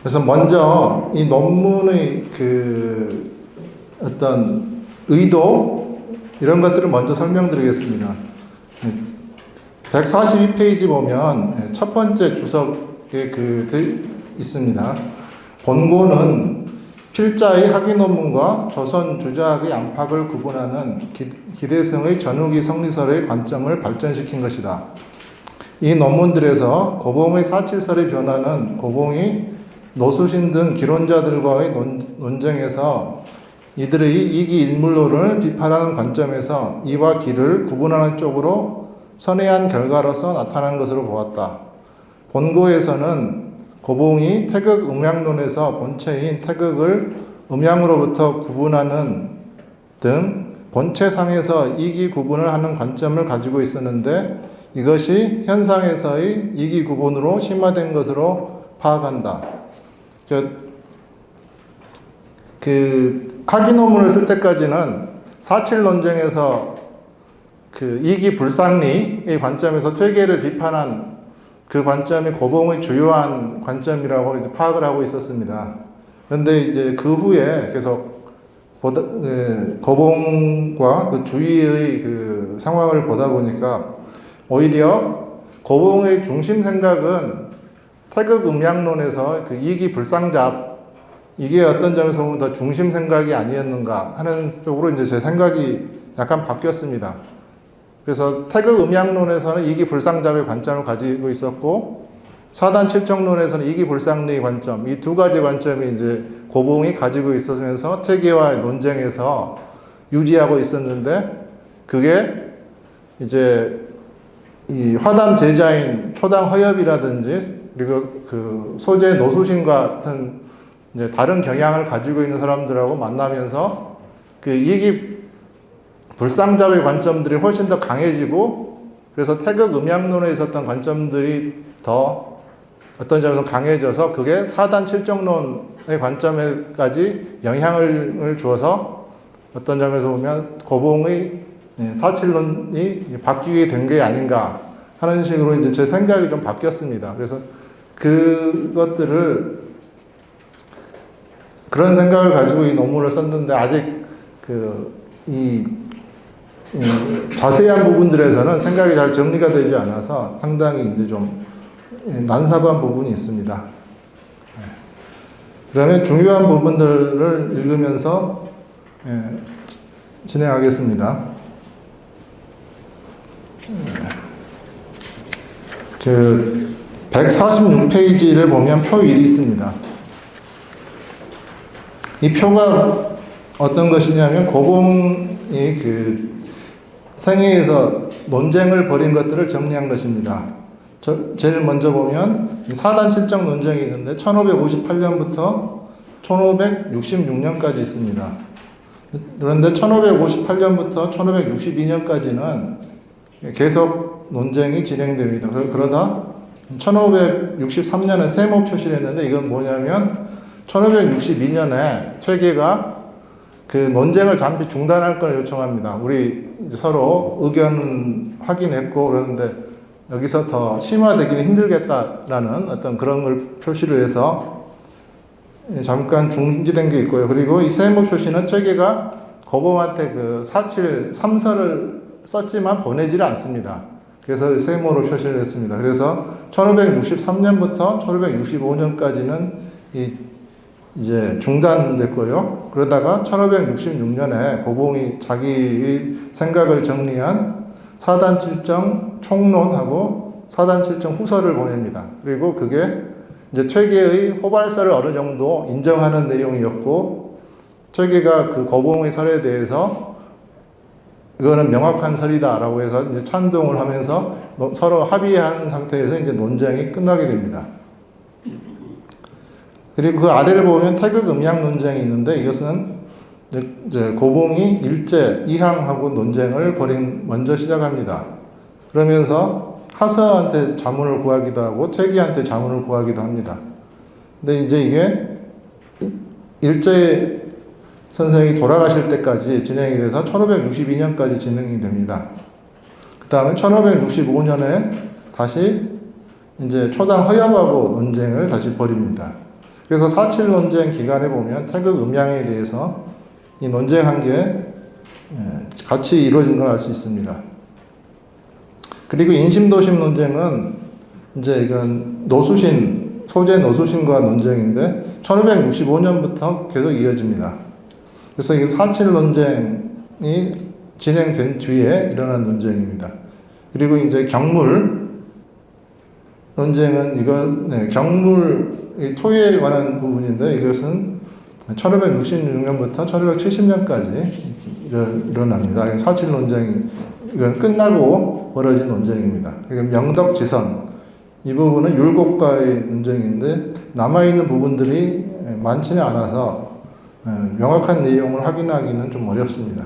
그래서 먼저 이 논문의 그 어떤 의도 이런 것들을 먼저 설명드리겠습니다. 142페이지 보면 첫 번째 주석에 그 들- 있습니다. 본고는 필자의 학위 논문과 조선 주자학의 안팎을 구분하는 기, 기대성의 전후기 성리설의 관점을 발전시킨 것이다. 이 논문들에서 고봉의 사칠설의 변화는 고봉이 노수신 등 기론자들과의 논, 논쟁에서 이들의 이기 일물론을 비판하는 관점에서 이와 기를 구분하는 쪽으로 선회한 결과로서 나타난 것으로 보았다. 본고에서는 고봉이 태극 음양론에서 본체인 태극을 음양으로부터 구분하는 등 본체상에서 이기 구분을 하는 관점을 가지고 있었는데 이것이 현상에서의 이기 구분으로 심화된 것으로 파악한다. 그, 그 학위 논문을 쓸 때까지는 사칠 논쟁에서 그 이기 불상리의 관점에서 퇴계를 비판한 그 관점이 고봉의 주요한 관점이라고 파악을 하고 있었습니다. 그런데 이제 그 후에 계속 보다, 그 고봉과 그 주위의 그 상황을 보다 보니까 오히려 고봉의 중심 생각은 태극 음양론에서 그 이기 불상잡 이게 어떤 점에서 보면 더 중심 생각이 아니었는가 하는 쪽으로 이제 제 생각이 약간 바뀌었습니다. 그래서 태극 음양론에서는 이기 불상잡의 관점을 가지고 있었고 사단 칠정론에서는 이기 불상리의 관점 이 두 가지 관점이 이제 고봉이 가지고 있으면서 퇴계와 논쟁에서 유지하고 있었는데 그게 이제 이 화담 제자인 초당 허엽이라든지 그리고 그 소재 노수신 같은 이제 다른 경향을 가지고 있는 사람들하고 만나면서 그 이기 불상잡의 관점들이 훨씬 더 강해지고 그래서 태극 음양론에 있었던 관점들이 더 어떤 점에서 강해져서 그게 사단 칠정론의 관점에까지 영향을 주어서 어떤 점에서 보면 고봉의 예, 사칠론이 바뀌게 된 게 아닌가 하는 식으로 이제 제 생각이 좀 바뀌었습니다. 그래서 그것들을 그런 생각을 가지고 이 논문을 썼는데 아직 그이 이 자세한 부분들에서는 생각이 잘 정리가 되지 않아서 상당히 이제 좀 난삽한 부분이 있습니다. 네. 그러면 중요한 부분들을 읽으면서 예, 진행하겠습니다. 그 146페이지를 보면 표 1이 있습니다. 이 표가 어떤 것이냐면 고봉이 그 생애에서 논쟁을 벌인 것들을 정리한 것입니다. 저, 제일 먼저 보면 사단 칠정 논쟁이 있는데 1558년부터 1566년까지 있습니다. 그런데 1558년부터 1562년까지는 계속 논쟁이 진행됩니다. 그러- 그러다 1563년에 세모 표시를 했는데 이건 뭐냐면 1562년에 퇴계가 그 논쟁을 잠시 중단할 걸 요청합니다. 우리 서로 의견 확인했고 그러는데 여기서 더 심화되기는 힘들겠다라는 어떤 그런 걸 표시를 해서 잠깐 중지된 게 있고요. 그리고 이 세모 표시는 퇴계가 고봉한테 그 사칠 삼서를 썼지만 보내지를 않습니다. 그래서 세모로 표시를 했습니다. 그래서 1563년부터 1565년까지는 이 이제 중단됐고요. 그러다가 1566년에 고봉이 자기의 생각을 정리한 사단 칠정 총론하고 사단 칠정 후서를 보냅니다. 그리고 그게 이제 퇴계의 호발사를 어느 정도 인정하는 내용이었고 퇴계가 그 고봉의 설에 대해서 이거는 명확한 설이다라고 해서 이제 찬동을 하면서 서로 합의한 상태에서 이제 논쟁이 끝나게 됩니다. 그리고 그 아래를 보면 태극 음양 논쟁이 있는데 이것은 이제 고봉이 일제 이항하고 논쟁을 벌인 먼저 시작합니다. 그러면서 하서한테 자문을 구하기도 하고 퇴기한테 자문을 구하기도 합니다. 근데 이제 이게 일제 선생이 돌아가실 때까지 진행이 돼서 1562년까지 진행이 됩니다. 그 다음에 1565년에 다시 이제 초당 허엽하고 논쟁을 다시 벌입니다. 그래서 4.7 논쟁 기간에 보면 태극 음양에 대해서 이 논쟁한 게 예, 같이 이루어진 걸 알 수 있습니다. 그리고 인심도심 논쟁은 이제 이건 노수신, 소재 노수신과 논쟁인데 1565년부터 계속 이어집니다. 그래서 이4.7 논쟁이 진행된 뒤에 일어난 논쟁입니다. 그리고 이제 경물 논쟁은 이건 네, 경물 이 토에 관한 부분인데 이것은 1566년부터 1570년까지 일어납니다. 4.7 논쟁이 이건 끝나고 벌어진 논쟁입니다. 그리고 명덕지선 이 부분은 율곡과의 논쟁인데 남아 있는 부분들이 많지는 않아서 예, 명확한 내용을 확인하기는 좀 어렵습니다.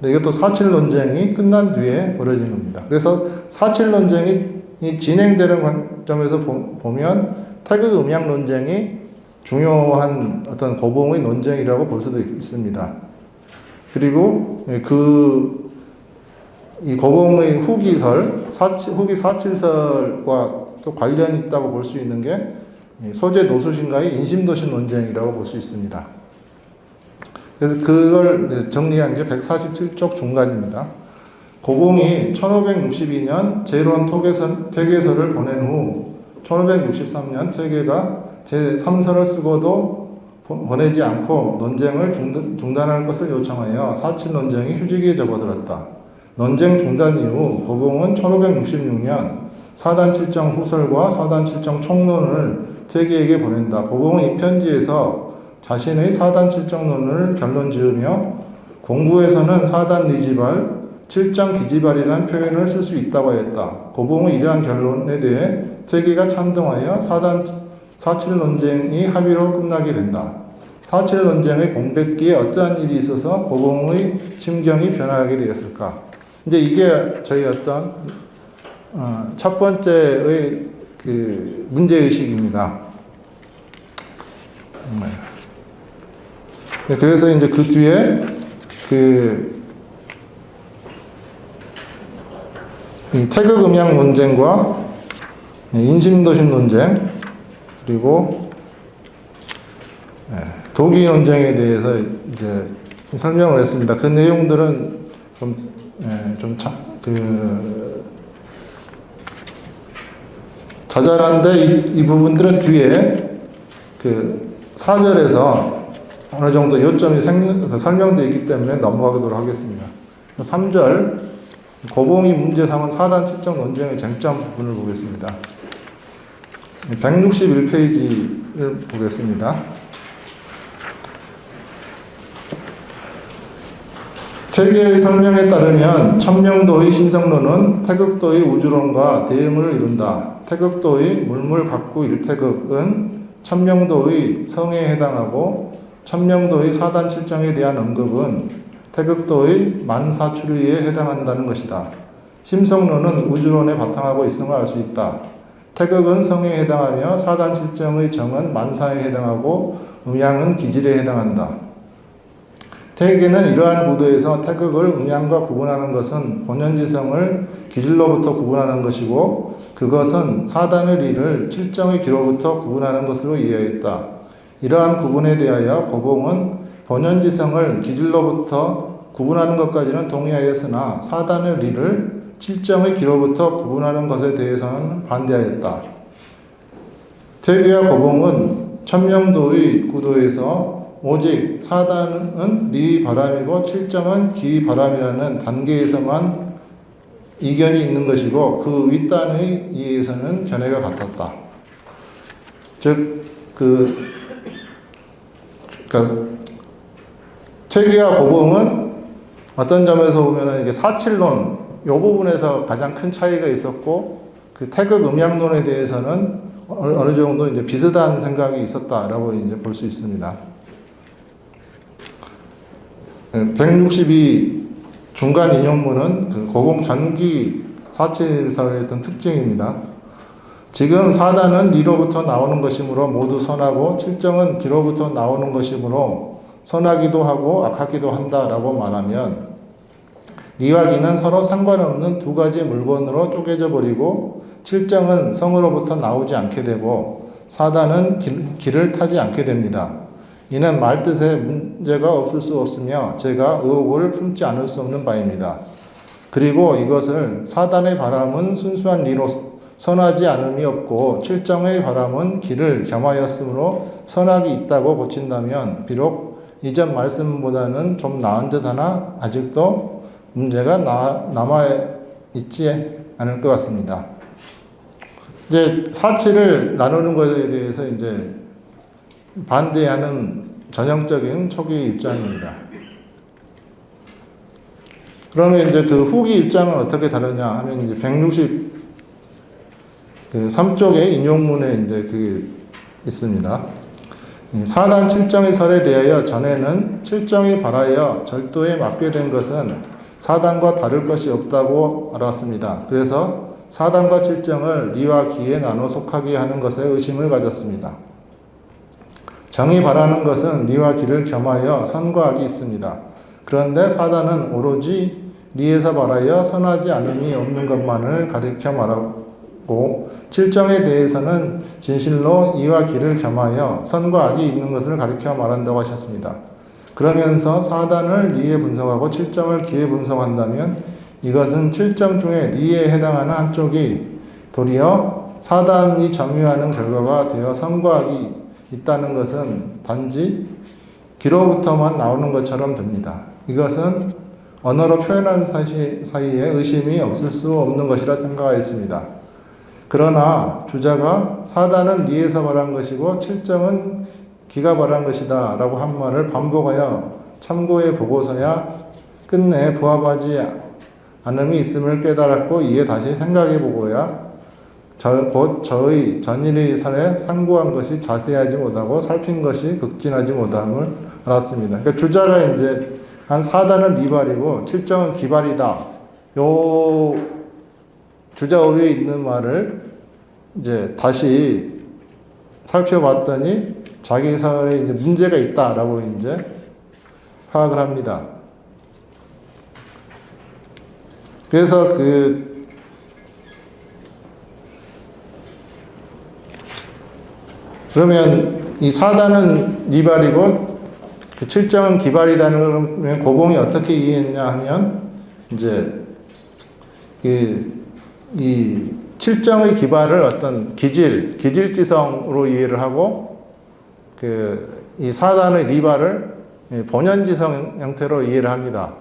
근데 이것도 4.7 논쟁이 끝난 뒤에 벌어진 겁니다. 그래서 4.7 논쟁이 진행되는 관점에서 보- 보면 태극 음양 논쟁이 중요한 어떤 고봉의 논쟁이라고 볼 수도 있습니다. 그리고 그, 이 고봉의 후기설, 사치, 후기 사칠설과 또 관련이 있다고 볼 수 있는 게이 소재 노수신과의 인심도신 논쟁이라고 볼 수 있습니다. 그래서 그걸 정리한 게 147쪽 중간입니다. 고봉이 1562년 제로원 토계선, 퇴계서를 보낸 후 1563년 퇴계가 제3서를 쓰고도 보- 보내지 않고 논쟁을 중단, 중단할 것을 요청하여 4.7 논쟁이 휴직에 접어들었다. 논쟁 중단 이후 고봉은 1566년 사단 칠정 후설과 사단 칠정 총론을 퇴계에게 보낸다. 고봉은 이 편지에서 자신의 사단 칠정론을 결론 지으며 공부에서는 사단 리지발, 칠정 기지발이라는 표현을 쓸 수 있다고 했다. 고봉은 이러한 결론에 대해 퇴계가 찬동하여 사단 사칠 논쟁이 합의로 끝나게 된다. 사칠 논쟁의 공백기에 어떠한 일이 있어서 고봉의 심경이 변화하게 되었을까? 이제 이게 저희 어떤 어, 첫 번째의 그 문제 의식입니다. 네, 그래서 이제 그 뒤에 그이 태극 음양 논쟁과 인심도심 논쟁 그리고 예, 도기 논쟁에 대해서 이제 설명을 했습니다. 그 내용들은 좀, 예, 좀, 자, 그, 자잘한데 이, 이 부분들은 뒤에 그 사절에서 어느 정도 요점이 생, 그 설명되어 있기 때문에 넘어가도록 하겠습니다. 3절 고봉이 문제 삼은 사단 칠정 논쟁의 쟁점 부분을 보겠습니다. 161페이지를 보겠습니다. 퇴계의 설명에 따르면 천명도의 신성론은 태극도의 우주론과 대응을 이룬다. 태극도의 물물 각구 일태극은 천명도의 성에 해당하고 천명도의 사단 칠정에 대한 언급은 태극도의 만사추리에 해당한다는 것이다. 심성론은 우주론에 바탕하고 있음을 알 수 있다. 태극은 성에 해당하며 사단 칠정의 정은 만사에 해당하고 음양은 기질에 해당한다. 태계는 이러한 구도에서 태극을 음양과 구분하는 것은 본연지성을 기질로부터 구분하는 것이고 그것은 사단의 일을 칠정의 기로부터 구분하는 것으로 이해했다. 이러한 구분에 대하여 고봉은 본연지성을 기질로부터 구분하는 것까지는 동의하였으나 사단의 일을 칠정의 기로부터 구분하는 것에 대해서는 반대하였다. 태계와 고봉은 천명도의 구도에서 오직 사단은 리바람이고 칠정은 기바람이라는 단계에서만 이견이 있는 것이고 그 윗단의 이해에서는 견해가 같았다. 즉, 그, 그러니까 퇴계와 고봉은 어떤 점에서 보면 이게 사칠론 이 부분에서 가장 큰 차이가 있었고 그 태극 음양론에 대해서는 어느 어느 정도 이제 비슷한 생각이 있었다라고 이제 볼 수 있습니다. 162 중간 인용문은 그 고공 전기 사칠설의 어떤 특징입니다. 지금 사단은 리로부터 나오는 것이므로 모두 선하고 칠정은 기로부터 나오는 것이므로 선하기도 하고 악하기도 한다라고 말하면 리와 기는 서로 상관없는 두 가지 물건으로 쪼개져 버리고 칠정은 성으로부터 나오지 않게 되고 사단은 길, 길을 타지 않게 됩니다. 이는 말뜻에 문제가 없을 수 없으며 제가 의혹을 품지 않을 수 없는 바입니다. 그리고 이것을 사단의 바람은 순수한 리로 선하지 않음이 없고 칠정의 바람은 길을 겸하였으므로 선악이 있다고 고친다면 비록 이전 말씀보다는 좀 나은 듯 하나 아직도 문제가 나, 남아 있지 않을 것 같습니다. 이제 사치를 나누는 것에 대해서 이제 반대하는 전형적인 초기 입장입니다. 그러면 이제 그 후기 입장은 어떻게 다르냐 하면 이제 160, 그 3쪽에 인용문에 이제 그 있습니다. 이 사단 칠정의 설에 대하여 전에는 칠정이 발하여 절도에 맡게 된 것은 사단과 다를 것이 없다고 알았습니다. 그래서 사단과 칠정을 리와 기에 나눠 속하게 하는 것에 의심을 가졌습니다. 정이 바라는 것은 리와 기를 겸하여 선과 악이 있습니다. 그런데 사단은 오로지 리에서 말하여 선하지 않음이 없는 것만을 가리켜 말하고 칠정에 대해서는 진실로 이와 기를 겸하여 선과 악이 있는 것을 가리켜 말한다고 하셨습니다. 그러면서 사단을 리에 분석하고 칠정을 기에 분석한다면 이것은 칠정 중에 리에 해당하는 한쪽이 도리어 사단이 점유하는 결과가 되어 선과 악이 있다는 것은 단지 기로부터만 나오는 것처럼 됩니다. 이것은 언어로 표현한 사이에 의심이 없을 수 없는 것이라 생각하였습니다. 그러나 주자가 사단은 리에서 말한 것이고 칠정은 기가 말한 것이다 라고 한 말을 반복하여 참고해 보고서야 끝내 부합하지 않음이 있음을 깨달았고 이에 다시 생각해 보고야 저, 곧 저의 전일의 설에 상고한 것이 자세하지 못하고 살핀 것이 극진하지 못함을 알았습니다. 그러니까 주자가 이제 한 4단은 리발이고 7정은 기발이다. 요 주자 위에 있는 말을 이제 다시 살펴봤더니 자기 설에 이제 문제가 있다라고 이제 파악을 합니다. 그래서 그 그러면 이 사단은 리발이고 그 7장은 기발이라는 그러면 고봉이 어떻게 이해했냐 하면 이제 이, 이 7장의 기발을 어떤 기질, 기질지성으로 이해를 하고 그 이 사단의 리발을 본연지성 형태로 이해를 합니다.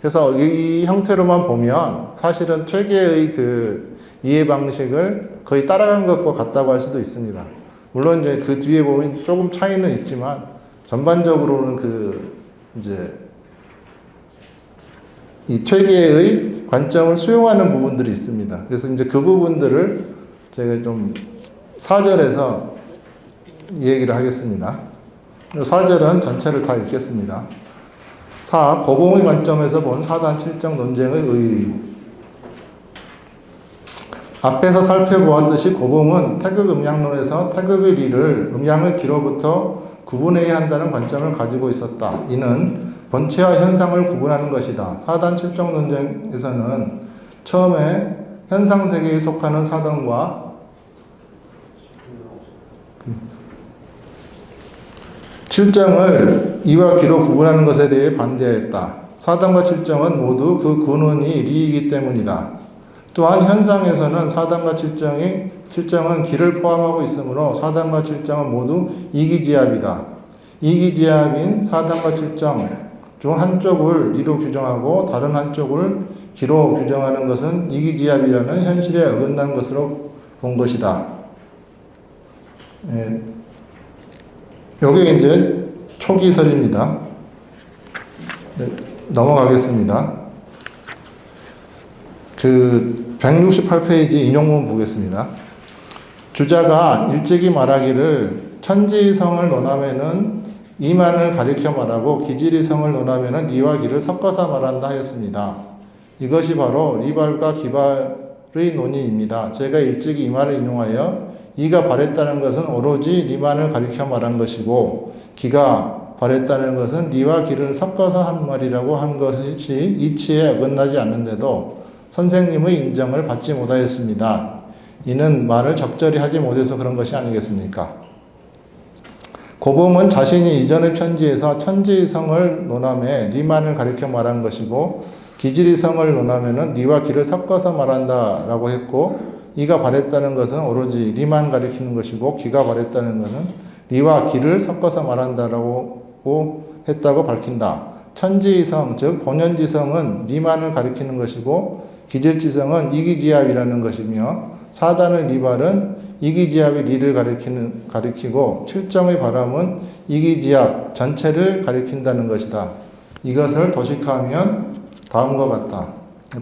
그래서 이 형태로만 보면 사실은 퇴계의 그 이해 방식을 거의 따라간 것과 같다고 할 수도 있습니다. 물론 이제 그 뒤에 보면 조금 차이는 있지만 전반적으로는 그 이제 이 퇴계의 관점을 수용하는 부분들이 있습니다. 그래서 이제 그 부분들을 제가 좀 사절에서 얘기를 하겠습니다. 사절은 전체를 다 읽겠습니다. 4. 고공의 관점에서 본 사단 칠정 논쟁의 의의. 앞에서 살펴보았듯이 고봉은 태극 음양론에서 태극의 리를 음양의 기로부터 구분해야 한다는 관점을 가지고 있었다. 이는 본체와 현상을 구분하는 것이다. 사단 칠정 논쟁에서는 처음에 현상 세계에 속하는 사단과 칠정을 이와 기로 구분하는 것에 대해 반대했다. 사단과 칠정은 모두 그 근원이 리이기 때문이다. 또한 현상에서는 사단과 칠정이 칠정은 기를 포함하고 있으므로 사단과 칠정은 모두 이기지압이다. 이기지압인 사단과 칠정 중 한쪽을 리로 규정하고 다른 한쪽을 기로 규정하는 것은 이기지압이라는 현실에 어긋난 것으로 본 것이다. 예. 요게 이제 초기설입니다. 네, 넘어가겠습니다. 그 168페이지 인용문 보겠습니다. 주자가 일찍이 말하기를 천지성을 논하면은 이만을 가리켜 말하고 기질이성을 논하면은 리와 기를 섞어서 말한다 하였습니다. 이것이 바로 리발과 기발의 논의입니다. 제가 일찍이 이 말을 인용하여 이가 발했다는 것은 오로지 리만을 가리켜 말한 것이고 기가 발했다는 것은 리와 기를 섞어서 한 말이라고 한 것이 이치에 어긋나지 않는데도 선생님의 인정을 받지 못하였습니다. 이는 말을 적절히 하지 못해서 그런 것이 아니겠습니까? 고봉은 자신이 이전의 편지에서 천지의 성을 논함에 리만을 가리켜 말한 것이고 기질의 성을 논하면은 리와 기를 섞어서 말한다라고 했고 이가 말했다는 것은 오로지 리만 가리키는 것이고 기가 말했다는 것은 리와 기를 섞어서 말한다라고 했다고 밝힌다. 천지의 성, 즉 본연지성은 리만을 가리키는 것이고 기질지성은 이기지압이라는 것이며 사단의 리발은 이기지압이 리를 가리키는 가리키고 칠정의 바람은 이기지압 전체를 가리킨다는 것이다. 이것을 도식하면 다음과 같다.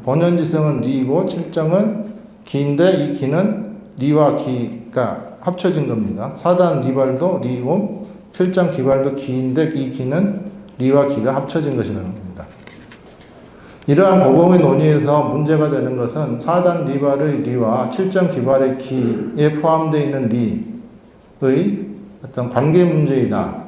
본연지성은 리이고 칠정은 기인데 이 기는 리와 기가 합쳐진 겁니다. 사단 리발도 리이고 칠정 기발도 기인데 이 기는 리와 기가 합쳐진 것이라는 겁니다. 이러한 고공의 논의에서 문제가 되는 것은 사단 리발의 리와 칠정 기발의 기에 포함되어 있는 리의 어떤 관계 문제이다.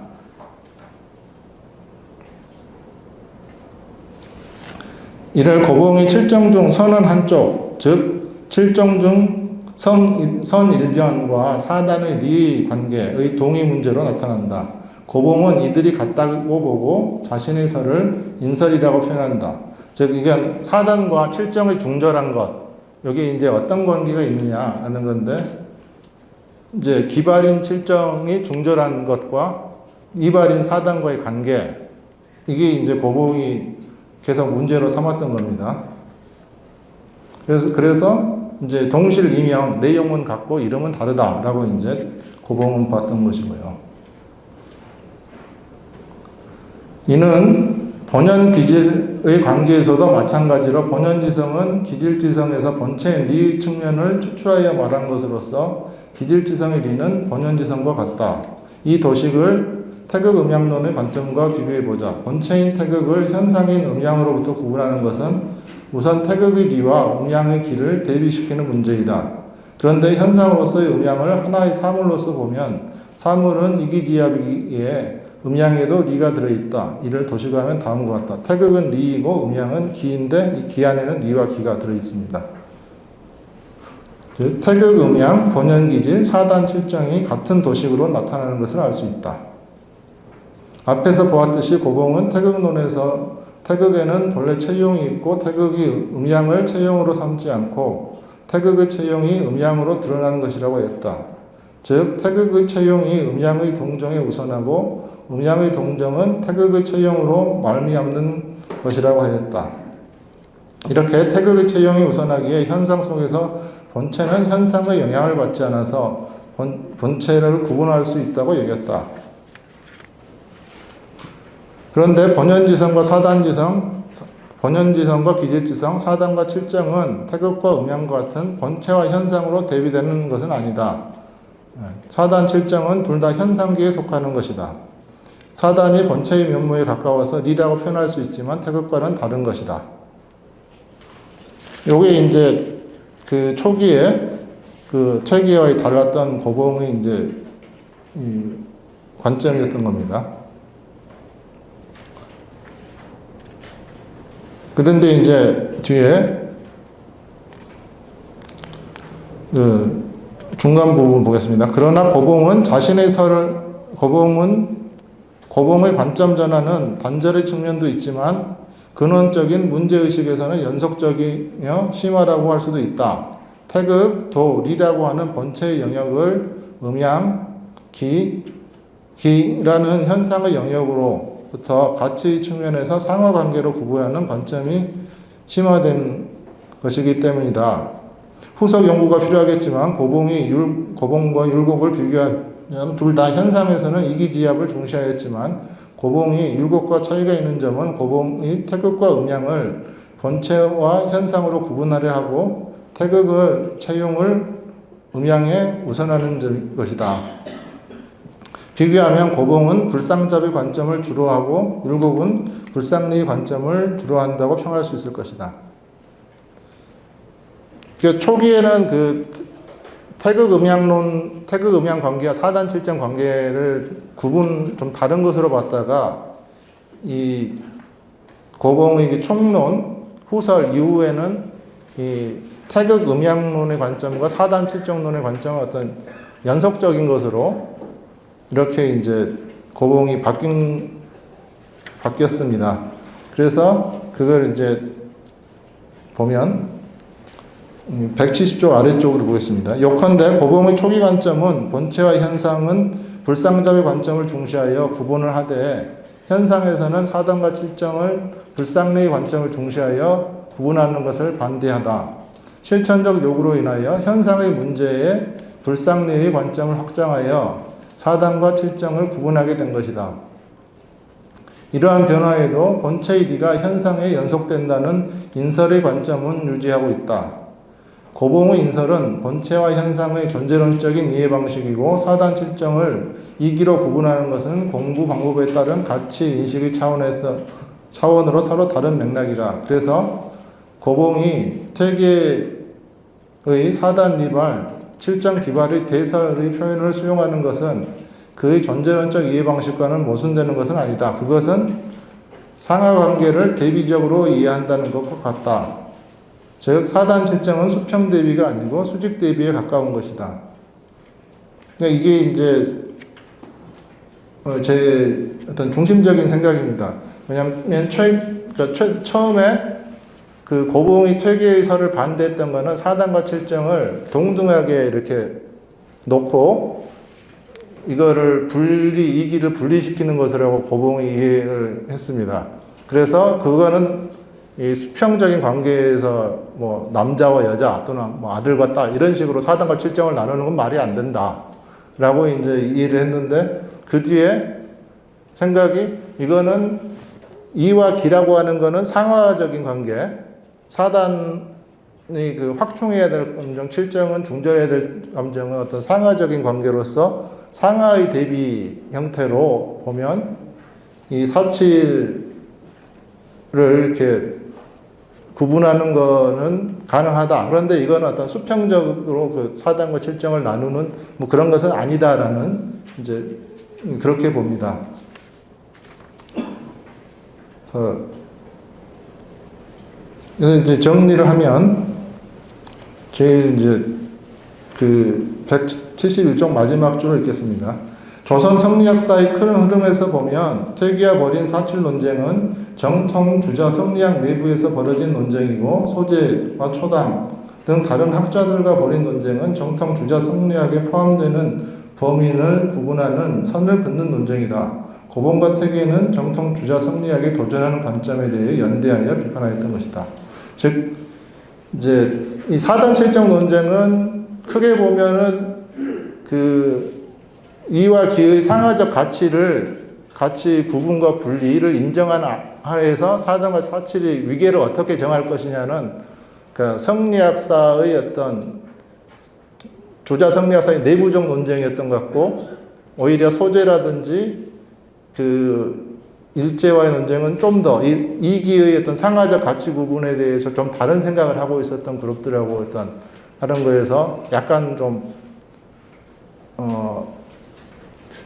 이를 고봉이 칠정 중 선은 한쪽, 즉 칠정 중 선, 선일변과 사단의 리 관계의 동의 문제로 나타난다. 고봉은 이들이 같다고 보고 자신의 설을 인설이라고 표현한다. 즉, 이게 사단과 칠정의 중절한 것, 여기 이제 어떤 관계가 있느냐라는 건데, 이제 기발인 칠정이 중절한 것과 이발인 사단과의 관계, 이게 이제 고봉이 계속 문제로 삼았던 겁니다. 그래서, 그래서 이제 동실 이명, 내용은 같고 이름은 다르다라고 이제 고봉은 봤던 것이고요. 이는 본연 기질의 관계에서도 마찬가지로 본연지성은 기질지성에서 본체인 리 측면을 추출하여 말한 것으로서 기질지성의 리는 본연지성과 같다. 이 도식을 태극 음양론의 관점과 비교해 보자. 본체인 태극을 현상인 음양으로부터 구분하는 것은 우선 태극의 리와 음양의 기를 대비시키는 문제이다. 그런데 현상으로서의 음양을 하나의 사물로서 보면 사물은 이기디압이기에 음양에도 리가 들어있다. 이를 도식하면 다음과 같다. 태극은 리이고 음양은 기인데 이 기 안에는 리와 기가 들어있습니다. 즉 태극 음양 본연기질 사단 칠정이 같은 도식으로 나타나는 것을 알 수 있다. 앞에서 보았듯이 고봉은 태극론에서 태극에는 본래 체용이 있고 태극이 음양을 체용으로 삼지 않고 태극의 체용이 음양으로 드러나는 것이라고 했다. 즉 태극의 체용이 음양의 동정에 우선하고 음양의 동정은 태극의 체용으로 말미암는 것이라고 하였다. 이렇게 태극의 체용이 우선하기에 현상 속에서 본체는 현상의 영향을 받지 않아서 본, 본체를 구분할 수 있다고 여겼다. 그런데 본연지성과 사단지성, 본연지성과 기질지성, 사단과 칠정은 태극과 음양과 같은 본체와 현상으로 대비되는 것은 아니다. 사단, 칠정은 둘 다 현상기에 속하는 것이다. 사단이 본체의 면모에 가까워서 리라고 표현할 수 있지만 태극과는 다른 것이다. 요게 이제 그 초기에 그 퇴계와의 달랐던 고봉의 이제 이 관점이었던 겁니다. 그런데 이제 뒤에 그 중간 부분 보겠습니다. 그러나 고봉은 자신의 설을 고봉은 고봉의 관점 전환은 단절의 측면도 있지만 근원적인 문제의식에서는 연속적이며 심하라고 할 수도 있다. 태극, 도, 리라고 하는 본체의 영역을 음양, 기, 기라는 현상의 영역으로부터 가치의 측면에서 상호관계로 구분하는 관점이 심화된 것이기 때문이다. 후속 연구가 필요하겠지만 고봉이 율, 고봉과 율곡을 비교하면 둘 다 현상에서는 이기지압을 중시하였지만 고봉이 율곡과 차이가 있는 점은 고봉이 태극과 음양을 본체와 현상으로 구분하려 하고 태극을 채용을 음양에 우선하는 것이다. 비교하면 고봉은 불상잡의 관점을 주로 하고 율곡은 불상리의 관점을 주로 한다고 평할 수 있을 것이다. 그 초기에는 그 태극 음양론, 태극 음양 관계와 사단 칠정 관계를 구분 좀 다른 것으로 봤다가 이 고봉의 총론 후설 이후에는 이 태극 음양론의 관점과 사단 칠정론의 관점은 어떤 연속적인 것으로 이렇게 이제 고봉이 바뀐 바뀌었습니다. 그래서 그걸 이제 보면 170쪽 아래쪽으로 보겠습니다. 요컨대 고봉의 초기 관점은 본체와 현상은 불상잡의 관점을 중시하여 구분을 하되 현상에서는 사단과 칠정을 불상례의 관점을 중시하여 구분하는 것을 반대하다. 실천적 요구로 인하여 현상의 문제에 불상례의 관점을 확장하여 사단과 칠정을 구분하게 된 것이다. 이러한 변화에도 본체의 리가 현상에 연속된다는 인설의 관점은 유지하고 있다. 고봉의 인설은 본체와 현상의 존재론적인 이해 방식이고 사단 칠정을 이기로 구분하는 것은 공부 방법에 따른 가치 인식의 차원에서 차원으로 서로 다른 맥락이다. 그래서 고봉이 퇴계의 사단 리발, 칠정 기발의 대설의 표현을 수용하는 것은 그의 존재론적 이해 방식과는 모순되는 것은 아니다. 그것은 상하 관계를 대비적으로 이해한다는 것과 같다. 즉 사단 칠정은 수평 대비가 아니고 수직 대비에 가까운 것이다. 그러니까 이게 이제 어, 제 어떤 중심적인 생각입니다. 왜냐하면 최, 그러니까 최, 처음에 그 고봉이 퇴계의설을 반대했던 거는 사단과 칠정을 동등하게 이렇게 놓고 이거를 분리 이기를 분리시키는 것이라고 고봉이 이해를 했습니다. 그래서 그거는 이 수평적인 관계에서 뭐 남자와 여자 또는 뭐 아들과 딸 이런 식으로 사단과 칠정을 나누는 건 말이 안 된다 라고 이제 이해를 했는데 그 뒤에 생각이 이거는 이와 기라고 하는 거는 상하적인 관계. 사단이 그 확충해야 될 감정 칠정은 중절해야 될 감정은 어떤 상하적인 관계로서 상하의 대비 형태로 보면 이 사칠을 이렇게 구분하는 거는 가능하다. 그런데 이거는 어떤 수평적으로 그 사단과 칠정을 나누는 뭐 그런 것은 아니다라는 이제 그렇게 봅니다. 그래서 이제 정리를 하면 제일 이제 그 171쪽 마지막 줄을 읽겠습니다. 조선 성리학 사의 큰 흐름에서 보면 퇴기와 버린 사칠 논쟁은 정통 주자 성리학 내부에서 벌어진 논쟁이고 소재와 초당 등 다른 학자들과 벌인 논쟁은 정통 주자 성리학에 포함되는 범인을 구분하는 선을 긋는 논쟁이다. 고봉과 퇴계는 정통 주자 성리학에 도전하는 관점에 대해 연대하여 비판하였던 것이다. 즉 이제 이 사단 칠정 논쟁은 크게 보면은 그 이와 기의 상하적 가치를 가치 구분과 분리를 인정한 하에서 사단과 사칠의 위계를 어떻게 정할 것이냐는 그 성리학사의 어떤 조자 성리학사의 내부적 논쟁이었던 것 같고 오히려 소재라든지 그 일제와의 논쟁은 좀 더 이 기의 어떤 상하적 가치 구분에 대해서 좀 다른 생각을 하고 있었던 그룹들하고 어떤 하는 거에서 약간 좀 어,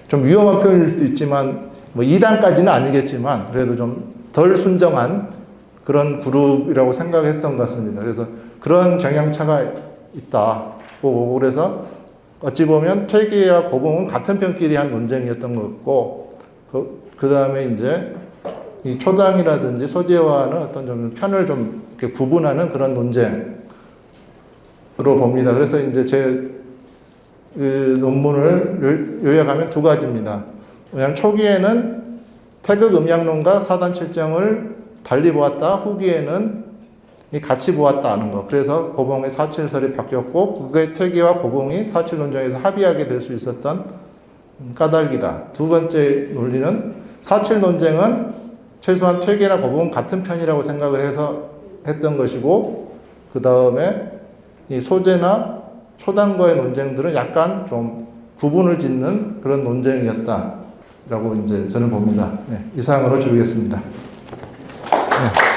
좀 위험한 표현일 수도 있지만 뭐 2단까지는 아니겠지만 그래도 좀 덜 순정한 그런 그룹이라고 생각했던 것 같습니다. 그래서 그런 경향차가 있다. 보고 그래서 어찌 보면 퇴계와 고봉은 같은 편끼리 한 논쟁이었던 것 같고 그, 그 다음에 이제 이 초당이라든지 소재와는 어떤 좀 편을 좀 구분하는 그런 논쟁으로 봅니다. 그래서 이제 제 그 논문을 요약하면 두 가지입니다. 왜냐하면 초기에는 태극 음양론과 사단 칠정을 달리 보았다. 후기에는 이 같이 보았다는 거. 그래서 고봉의 사칠설이 바뀌었고 그게 퇴계와 고봉이 사칠 논쟁에서 합의하게 될 수 있었던 까닭이다. 두 번째 논리는 사칠 논쟁은 최소한 퇴계나 고봉은 같은 편이라고 생각을 해서 했던 것이고 그 다음에 이 소재나 초단과의 논쟁들은 약간 좀 구분을 짓는 그런 논쟁이었다라고 이제 저는 봅니다. 네, 이상으로 줄이겠습니다. 네.